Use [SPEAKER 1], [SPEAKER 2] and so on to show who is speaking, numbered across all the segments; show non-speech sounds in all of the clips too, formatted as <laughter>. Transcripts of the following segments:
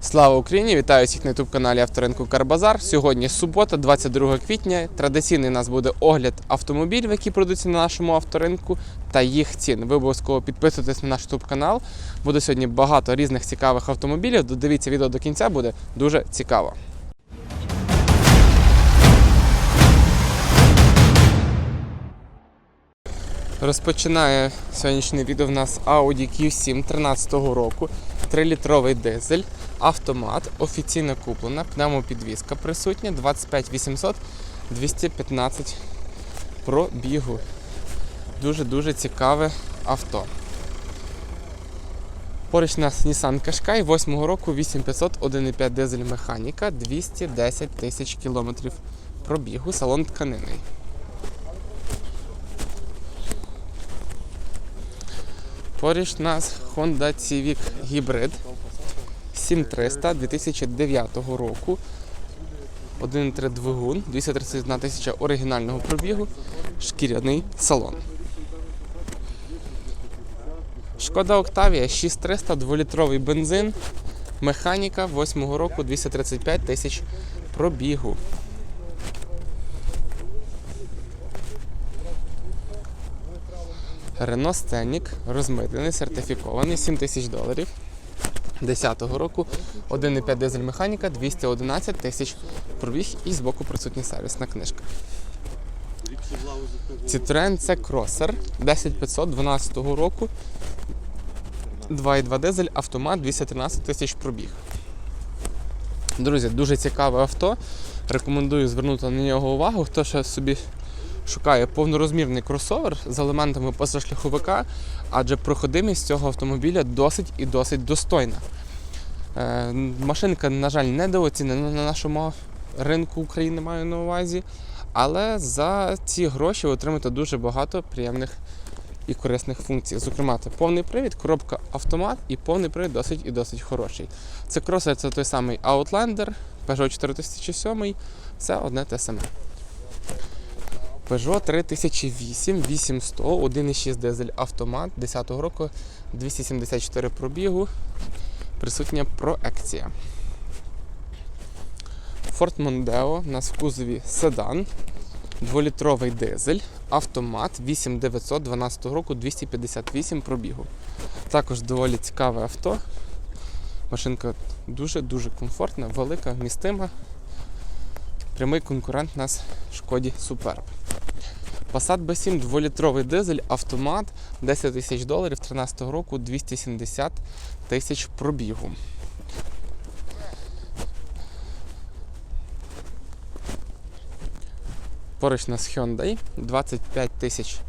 [SPEAKER 1] Слава Україні! Вітаю всіх на youtube каналі Авторинку Карбазар. Сьогодні субота, 22 квітня. Традиційний у нас буде огляд автомобілів, які продаються на нашому авторинку, та їх цін. Ви обов'язково підписуйтесь на наш youtube канал. Буде сьогодні багато різних цікавих автомобілів. Додивіться відео до кінця, буде дуже цікаво. Розпочинає сьогоднішнє відео в нас Audi Q7 13 року, 3-літровий дизель, автомат, офіційно куплена, пневмопідвізка присутня, 25 800 215 пробігу. Дуже-дуже цікаве авто. Поруч у нас Nissan Qashqai 8 року 8500 1,5 дизель механіка, 210 тисяч кілометрів пробігу, салон тканинний. Поруч у нас Honda Civic Hybrid 7300 2009 року. 1.3 двигун, 231 тисяча оригінального пробігу, шкіряний салон. Шкода Октавія 6300 2-літровий бензин, механіка 8 року 235 тисяч пробігу. Renault Scenic розмитнений, сертифікований, 7 тисяч доларів. 10-го року 1,5 дизель механіка, 211 тисяч пробіг і збоку присутня сервісна книжка. Citroen C Crosser 10500 12 року. 2,2 дизель, автомат 213 тисяч пробіг. Друзі, дуже цікаве авто. Рекомендую звернути на нього увагу. Хто ще собі шукає повнорозмірний кросовер з елементами позашляховика, адже проходимість цього автомобіля досить і досить достойна. Е, Машинка, на жаль, недооцінена на нашому ринку України, маю на увазі, але за ці гроші ви отримаєте дуже багато приємних і корисних функцій. Зокрема, це повний привід, коробка автомат і повний привід досить і досить хороший. Це кросер, це той самий Outlander, Peugeot 4007, все одне те саме. Peugeot 3008, 8100, 1,6 дизель автомат 10 року, 274 пробігу, присутня проекція. Ford Mondeo у нас в кузові седан, 2-літровий дизель, автомат 8900 12 року, 258 пробігу. Також доволі цікаве авто. Машинка дуже-дуже комфортна, велика, вмістима. Прямий конкурент у нас Шкоді Superb. Passat B7 2-літровий дизель, автомат 10 тисяч доларів 13 року, 270 тисяч пробігу. Поруч нас Hyundai 25 тисяч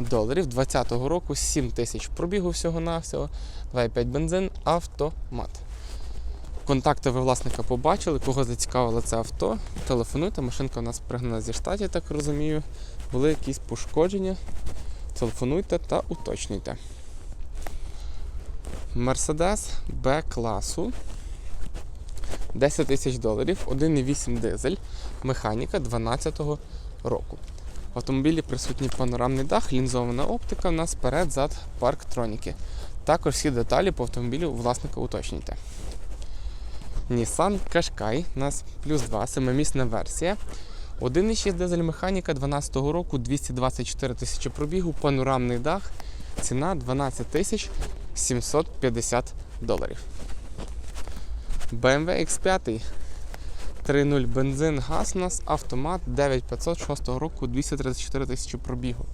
[SPEAKER 1] доларів 20 року, 7 тисяч пробігу всього-навсього, 2,5 бензин, автомат. Контакти ви власника побачили, кого зацікавило це авто. Телефонуйте, машинка у нас пригнана зі штатів, так розумію. Були якісь пошкодження. Телефонуйте та уточнюйте. Mercedes B класу 10 тисяч доларів, 1,8 дизель, механіка 12-го року. В автомобілі присутній панорамний дах, лінзована оптика, у нас перед, зад, парктроніки. Також всі деталі по автомобілю власника уточнюйте. Nissan Qashqai, у нас плюс 2, семимісна версія. 1,6 дизель механіка 12 року, 224 тисячі пробігу, панорамний дах, ціна 12 тисяч 750 доларів. BMW X5 3.0 бензин, газ у нас, автомат 9506 року, 234 тисячі пробігу.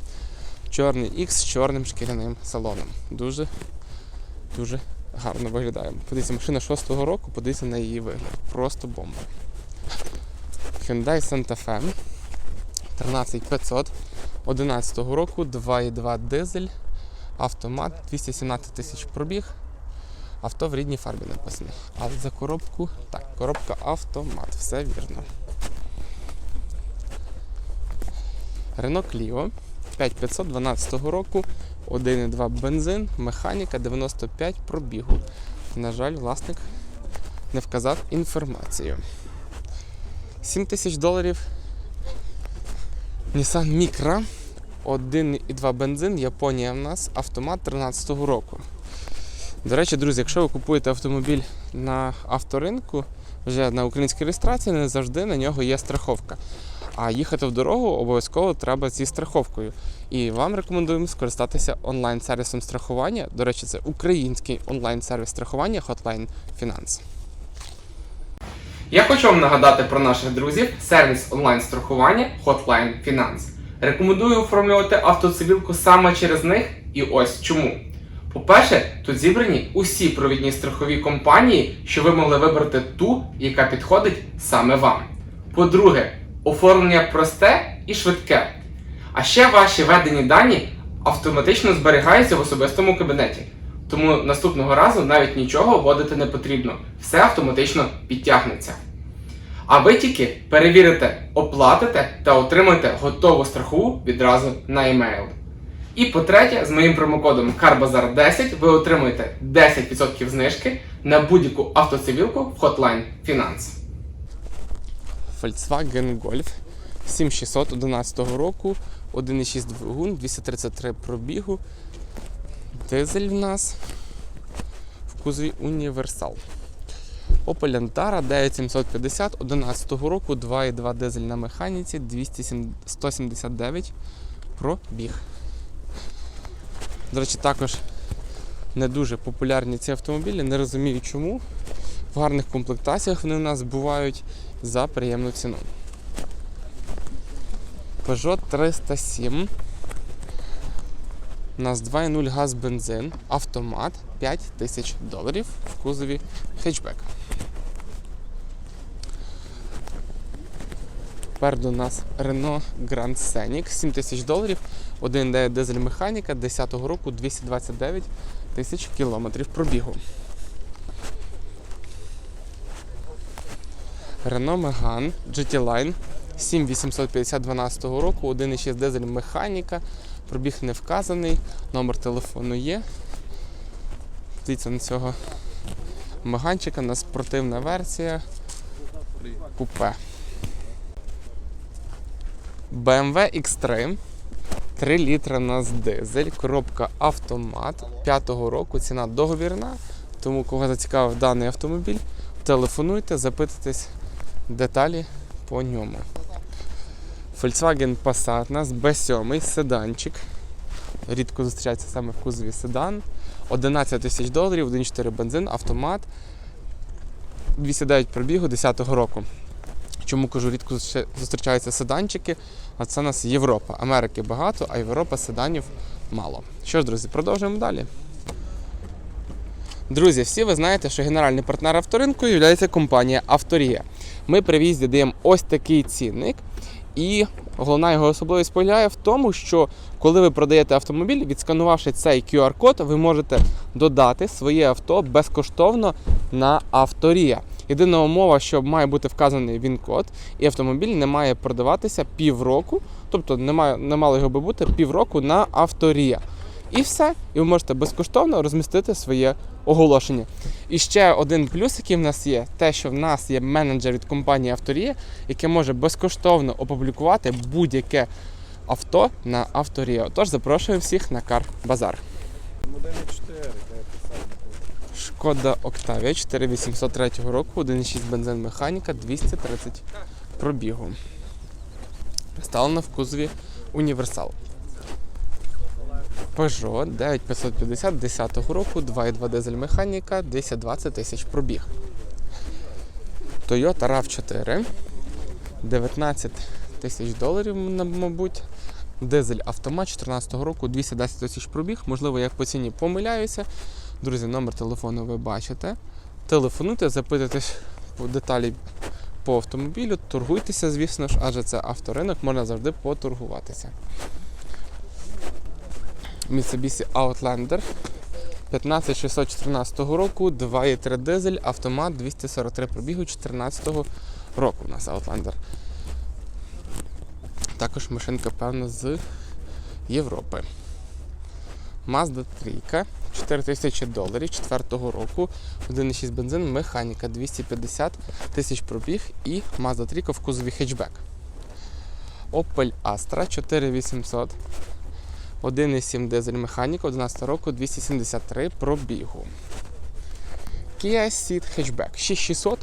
[SPEAKER 1] Чорний X з чорним шкіряним салоном. Дуже, дуже гарно виглядає. Подивіться, машина 6-го року, подивіться на її вигляд. Просто бомба. Hyundai Santa Fe 13500 11 року, 2,2 дизель, автомат, 217 тисяч пробіг. Авто в рідній фарбі написано. А за коробку, так, коробка автомат, все вірно. Renault Clio 5512 року, 1,2 бензин, механіка 95 пробігу. На жаль, власник не вказав інформацію. 7 тисяч доларів. Nissan Micra 1,2 бензин, Японія в нас, автомат 13 року. До речі, друзі, якщо ви купуєте автомобіль на авторинку, вже на українській реєстрації, не завжди на нього є страховка. А їхати в дорогу обов'язково треба зі страховкою. І вам рекомендуємо скористатися онлайн-сервісом страхування. До речі, це український онлайн-сервіс страхування Hotline Finance. Я хочу вам нагадати про наших друзів сервіс онлайн-страхування Hotline Finance. Рекомендую оформлювати автоцивілку саме через них, і ось чому. По-перше, тут зібрані усі провідні страхові компанії, що ви могли вибрати ту, яка підходить саме вам. По-друге, оформлення просте і швидке. А ще ваші введені дані автоматично зберігаються в особистому кабінеті. Тому наступного разу навіть нічого вводити не потрібно, все автоматично підтягнеться. А ви тільки перевірите, оплатите та отримаєте готову страхову відразу на емейл. І по-третє, з моїм промокодом CARBAZAR10 ви отримуєте 10% знижки на будь-яку автоцивілку в Hotline Finance. Volkswagen Golf 7600 11 року, 1,6 двигун, 233 пробігу. Дизель в нас в кузові Універсал. Opel Antara 9750 11 року, 2,2 дизель на механіці, 207 179 пробіг. До речі, також не дуже популярні ці автомобілі, не розумію чому. В гарних комплектаціях вони у нас бувають за приємну ціну. Peugeot 307. У нас 2.0 газ бензин, автомат 5 тисяч доларів в кузові хетчбек. Попереду у нас Renault Grand Scenic 7 тисяч доларів, 1.9 дизель механіка 10-го року 229 тисяч кілометрів пробігу. Renault Megane GT Line 7850 12 року, 1.6 дизель механіка, пробіг не вказаний, номер телефону є. Дивіться на цього меганчика, на спортивна версія. Купе. BMW X3. 3 літра у нас дизель, коробка автомат 5-го року, ціна договірна. Тому кого зацікавив даний автомобіль, телефонуйте, запитуйтесь деталі по ньому. Volkswagen Passat у нас B7 седанчик. Рідко зустрічається саме в кузові седан. 11 тисяч доларів, 1.4 бензин, автомат. 209 пробігу 10-го року. Чому кажу, рідко зустрічаються седанчики, а це у нас Європа. Америки багато, а Європа седанів мало. Що ж, друзі, продовжуємо далі. Друзі, всі ви знаєте, що генеральний партнер авторинку є компанія Авторія. Ми при в'їзді даємо ось такий цінник. І головна його особливість полягає в тому, що коли ви продаєте автомобіль, відсканувавши цей QR-код, ви можете додати своє авто безкоштовно на авторія. Єдина умова, що має бути вказаний він-код, і автомобіль не має продаватися півроку, тобто не, не мало його би бути півроку на авторія. І все, і ви можете безкоштовно розмістити своє оголошення. І ще один плюс, який в нас є, те, що в нас є менеджер від компанії Авторія, який може безкоштовно опублікувати будь-яке авто на Авторія. Отож, запрошую всіх на Кар Базар.
[SPEAKER 2] Моделі 4, де я писав.
[SPEAKER 1] Шкода Октавія 4803 року, 1,6 бензин механіка, 230 пробігу. Представлена в кузові Універсал. Peugeot 9550 10 року, 2,2 дизель механіка, 220 тисяч пробіг. Toyota RAV4 19 тисяч доларів, мабуть. Дизель автомат 14 року, 210 тисяч пробіг. Можливо, я по ціні помиляюся. Друзі, номер телефону ви бачите. Телефонуйте, запитуйтесь по деталі по автомобілю, торгуйтеся, звісно ж, адже це авторинок, можна завжди поторгуватися. Mitsubishi Outlander 15614 року, 2,3 дизель, автомат 243 пробігу 14 року у нас Outlander. Також машинка, певно, з Європи. Mazda 3, 4000 доларів 4 року, 1,6 бензин, механіка 250 тисяч пробіг і Mazda 3 в кузові хетчбек. Opel Astra 4800 1,7 дизель механіка 11 року 273 пробігу. Kia Ceed Hatchback 6600,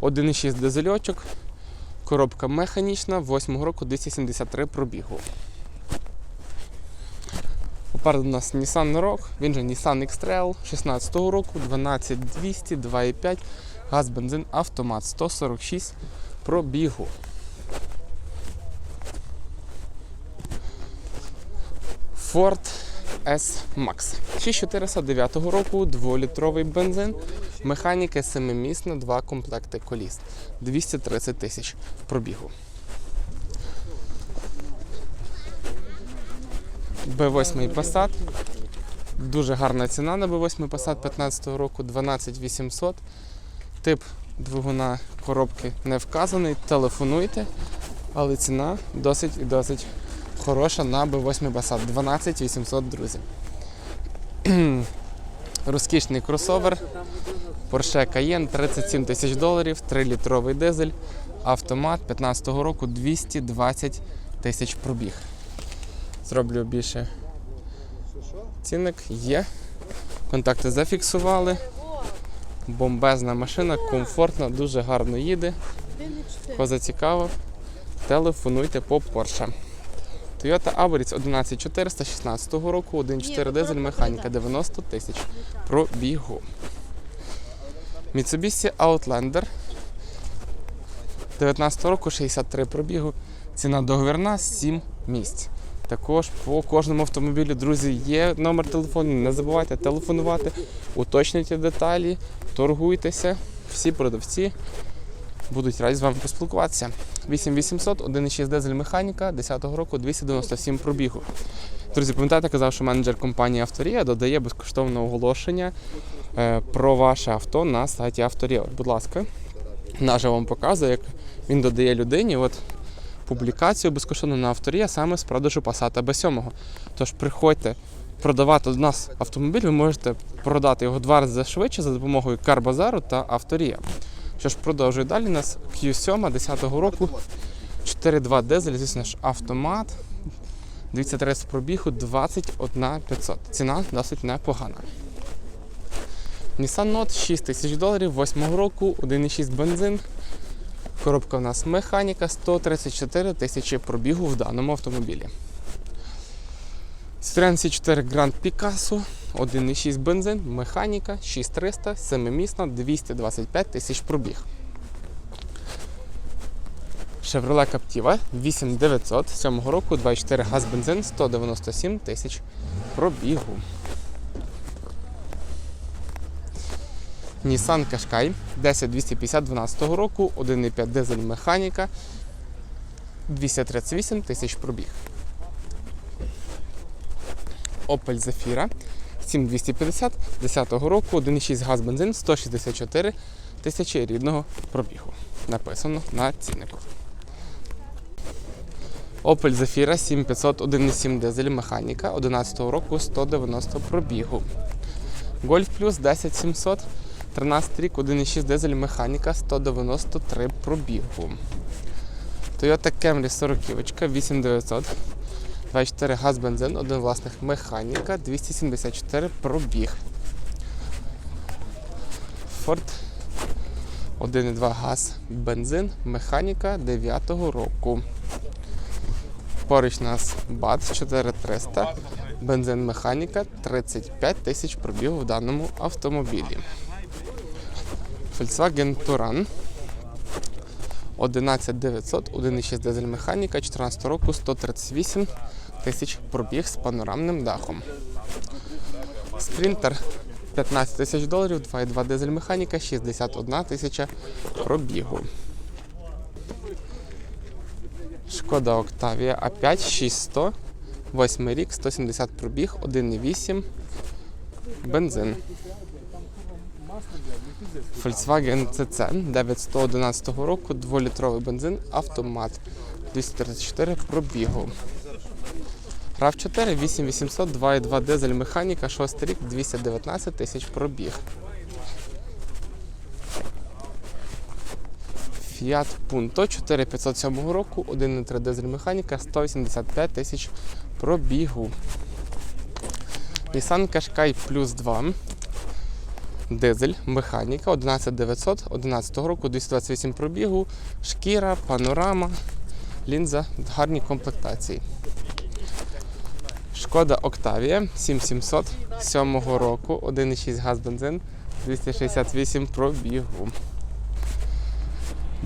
[SPEAKER 1] 1,6 дизельочок, коробка механічна 8 року 273 пробігу. Попереду у нас Nissan Rogue, він же Nissan X-Trail 16 року, 12200, 2,5, газ, бензин, автомат 146 пробігу. Ford S-Max 6409 року, 2-літровий бензин, механіка 7-місна, 2 комплекти коліс, 230 тисяч пробігу. B8 Passat. Дуже гарна ціна на B8 Passat 15 року 12800. Тип двигуна коробки не вказаний. Телефонуйте, але ціна досить і досить хороша на B8 Passat 12800, друзі. <clears throat> Розкішний кросовер. Porsche Cayenne 37 тисяч доларів, 3-літровий дизель, автомат 15 року 220 тисяч пробіг. Зроблю більше цінник. Є. Контакти зафіксували. Бомбезна машина, комфортна, дуже гарно їде. Кого зацікавив, телефонуйте по Porsche. Toyota Average 11400 16 року, 1.4 дизель, механіка 90 тисяч пробігу. Mitsubishi Outlander 19 року 63 пробігу. Ціна договірна 7 місць. Також по кожному автомобілю, друзі, є номер телефону. Не забувайте телефонувати, уточнюйте деталі, торгуйтеся. Всі продавці будуть раді з вами поспілкуватися. 8800, 1,6 дизель механіка 10-го року 297 пробігу. Друзі, пам'ятаєте, казав, що менеджер компанії Авторія додає безкоштовне оголошення е, про ваше авто на сайті Авторія. От, Будь ласка, наже вам показує, як він додає людині. От публікацію безкоштовно на авторія саме з продажу Passat B7. Тож приходьте продавати до нас автомобіль, ви можете продати його два рази швидше за допомогою Карбазару та Авторія. Що ж, продовжую далі. У нас Q7 10-го року. 4.2 дизель, звісно ж, автомат. 230 пробігу, 21 500. Ціна досить непогана. Nissan Note 6 тисяч доларів, 8 року, 1,6 бензин. Коробка у нас механіка, 134 тисячі пробігу в даному автомобілі. Citroen C4 Grand Picasso, 1,6 бензин, механіка, 6300, 7-місна, 225 тисяч пробіг. Chevrolet Captiva 8900 7 року, 2,4 газ бензин, 197 тисяч пробігу. Nissan Qashqai 10250 12 року, 1,5 дизель механіка, 238 тисяч пробіг. Opel Zafira 7250 10 року, 1,6 газ бензин, 164 тисячі рідного пробігу. Написано на ціннику. Opel Zafira 7500 1,7 дизель механіка 11 року 190 пробігу. Golf Plus 10700 13 рік 1,6 дизель механіка 193 пробігу. Toyota Camry 40 8900 24 газ бензин, один власних механіка, 274 пробіг. Ford 1,2 газ бензин, механіка 9 року. Поруч нас БАЦ 4300, бензин механіка 35 тисяч пробігу в даному автомобілі. Volkswagen Touran 11900, 1,6 дизель механіка 14 року 138 тисяч пробіг з панорамним дахом. Спринтер 15 тисяч доларів, 2,2 дизель механіка, 61 тисяча пробігу. Шкода Octavia A5 6100, 8 рік, 170 пробіг, 1,8 бензин. Volkswagen CC 911 року, 2-літровий бензин, автомат 234 пробігу. RAV4 8800, 2,2 дизель механіка, 6 рік, 219 тисяч пробіг. Fiat Punto 4507 року, 1,3 дизель механіка, 185 тисяч пробігу. Nissan Qashqai Plus 2. Дизель, механіка 11900 11 року, 228 пробігу, шкіра, панорама, лінза, гарні комплектації. Шкода Octavia 7700 7 року, 1,6 газ бензин, 268 пробігу.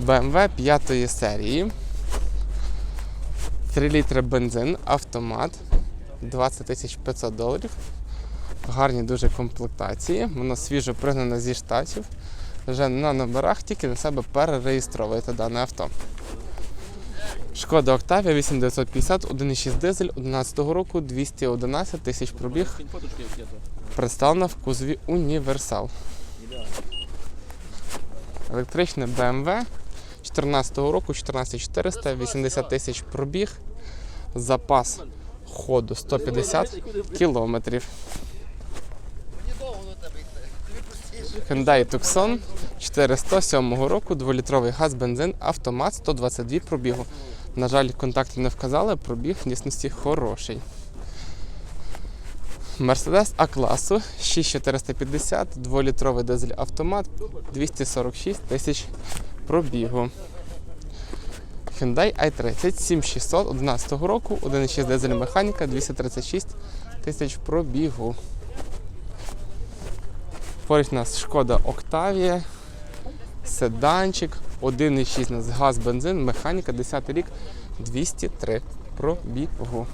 [SPEAKER 1] BMW 5 серії. 3 літри бензин, автомат, 20 500 доларів. Гарні дуже комплектації. Воно свіжо пригнане зі штатів. Вже на номерах тільки на себе перереєстровуєте дане авто. Шкода Octavia 8950, 1,6 дизель 11 року, 211 тисяч пробіг. Представлена в кузові універсал. Електричне BMW 14 року, 14400, 80 тисяч пробіг. Запас ходу 150 кілометрів. Hyundai Tucson 407 року, 2-літровий газ, бензин, автомат 122 пробігу. На жаль, контактів не вказали, пробіг в дійсності хороший. Mercedes А-класу 6450, 2-літровий дизель автомат, 246 тисяч пробігу. Hyundai i30 7600 11 року, 1,6 дизель механіка, 236 тисяч пробігу. Поруч у нас шкода Octavia, седанчик, 1,6 у нас газ, бензин, механіка, 10 рік, 203 пробігу.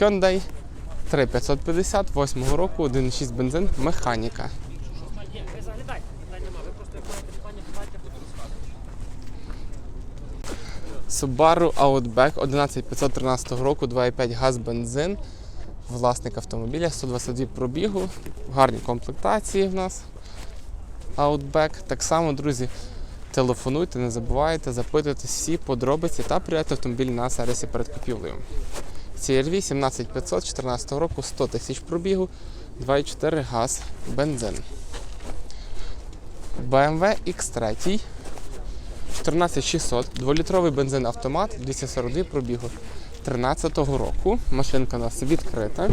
[SPEAKER 1] Hyundai 3550 8 року, 1,6 бензин, механіка. Subaru Outback 11513 року, 2,5 газ бензин. Власник автомобіля, 122 пробігу, гарні комплектації в нас. Outback. Так само, друзі, телефонуйте, не забувайте, запитуйте всі подробиці та прийняти автомобіль на сервісі перед купівлею. CRV 17500 14 року, 100 тисяч пробігу, 2,4 газ бензин. BMW X3 14600, 2-літровий бензин автомат, 242 пробігу 13-го року. Машинка у нас відкрита.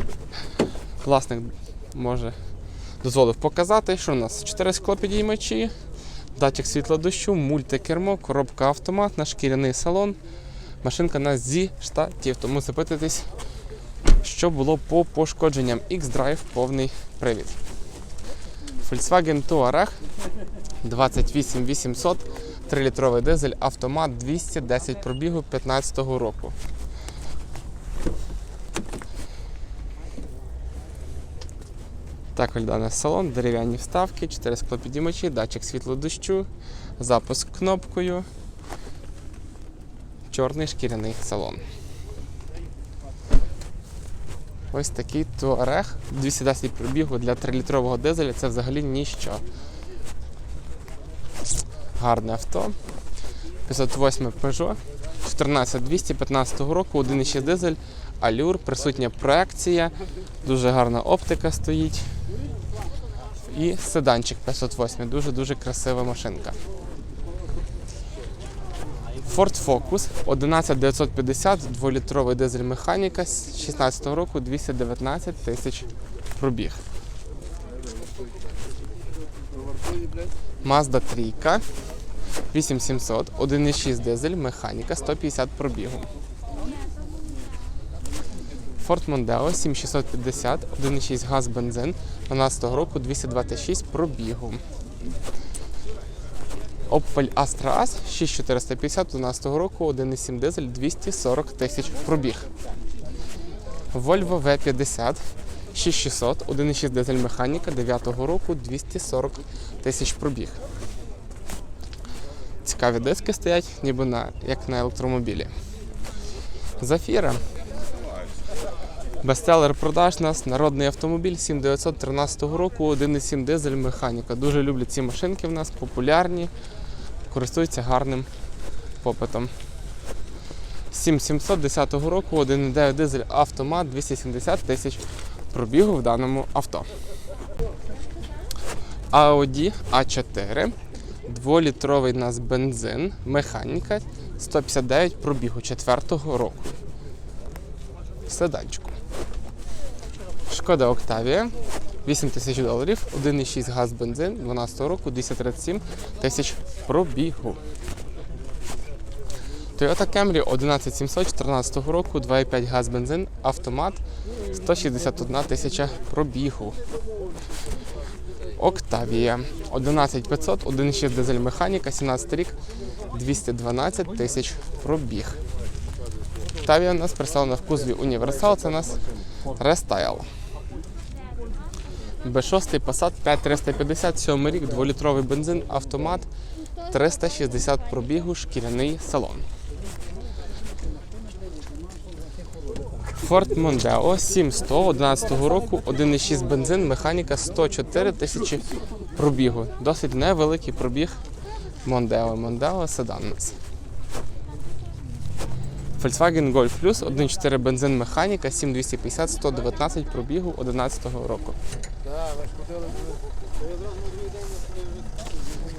[SPEAKER 1] Власник може дозволив показати, що у нас 4 склопідіймачі, датчик світла дощу, мультикермо, коробка автоматна, шкіряний салон. Машинка у нас зі штатів, тому запитуйтесь, що було по пошкодженням X-Drive повний привід. Volkswagen Touareg 28800, 3-літровий дизель, автомат 210 пробігу 2015 року. Так виглядає салон, дерев'яні вставки, 4 склопідіймачі, датчик світлодощу, запуск кнопкою, чорний шкіряний салон. Ось такий Touareg 210 пробігу для 3-літрового дизеля це взагалі ніщо. Гарне авто. 508 Peugeot, 14215 року, 1,6 дизель, алюр, присутня проекція, дуже гарна оптика стоїть. І седанчик 508, дуже-дуже красива машинка. Ford Focus 11950, 2-літровий дизель механіка з 16 року, 219 тисяч пробіг. Mazda 3 8700, 1,6 дизель, механіка, 150 пробігу. Ford Mondeo 7650, 1,6 газ бензин, 12 року, 226 пробігу. Opel Astra S 6450, 12 року, 1,7 дизель, 240 тисяч пробіг. Volvo V50 6600, 1,6 дизель механіка 9 року, 240 тисяч пробіг. Цікаві диски стоять, ніби на, як на електромобілі. Зафіра. Бестселер продаж нас народний автомобіль 7913 року, 1,7 дизель механіка. Дуже люблять ці машинки в нас, популярні, користуються гарним попитом. 7710 року, 1,9 дизель автомат, 270 тисяч пробігу в даному авто. Audi A4, 2-літровий у нас бензин, механіка, 159 пробігу 4 року. седанчику. Шкода Октавія 8 тисяч доларів, 1,6 газ бензин 12 року, 237 тисяч пробігу. Toyota Camry 11700 14 року, 2,5 газ бензин, автомат 161 тисяча пробігу. Октавія 11500, 1,6 дизель механіка, 17 рік, 212 тисяч пробіг. Октавія у нас представлена в кузові універсал, це у нас рестайл. Б6 Passat 5350, 7 рік, 2-літровий бензин, автомат, 360 пробігу, шкіряний салон. Ford Mondeo 7100 11 року, 1,6 бензин, механіка 104 тисячі пробігу. Досить невеликий пробіг Mondeo. Mondeo седан у нас. Volkswagen Golf Plus 1.4 бензин механіка 7250 119 пробігу 11 року.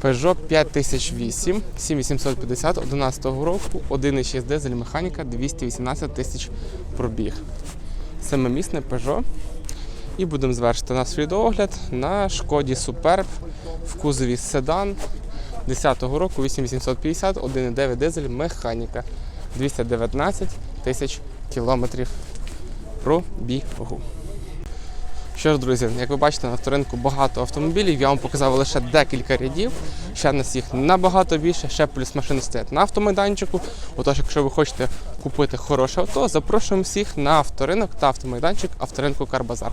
[SPEAKER 1] Peugeot 5008 7850 11 року 1.6 дизель механіка 218 тисяч пробіг. Семимісне Peugeot. І будемо звершити наш відеогляд на шкоді Superb в кузові седан 10-го року 8850 1.9 дизель механіка 219 тисяч кілометрів пробігу. Що ж, друзі, як ви бачите, на авторинку багато автомобілів. Я вам показав лише декілька рядів. Ще нас їх набагато більше, ще плюс машини стоять на автомайданчику. Отож, якщо ви хочете купити хороше авто, запрошуємо всіх на авторинок та автомайданчик авторинку Карбазар.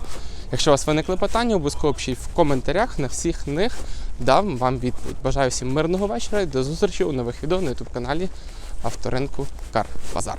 [SPEAKER 1] Якщо у вас виникли питання, обов'язково пишіть в коментарях. На всіх них дам вам відповідь. Бажаю всім мирного вечора і до зустрічі у нових відео на youtube каналі авторинку Карбазар.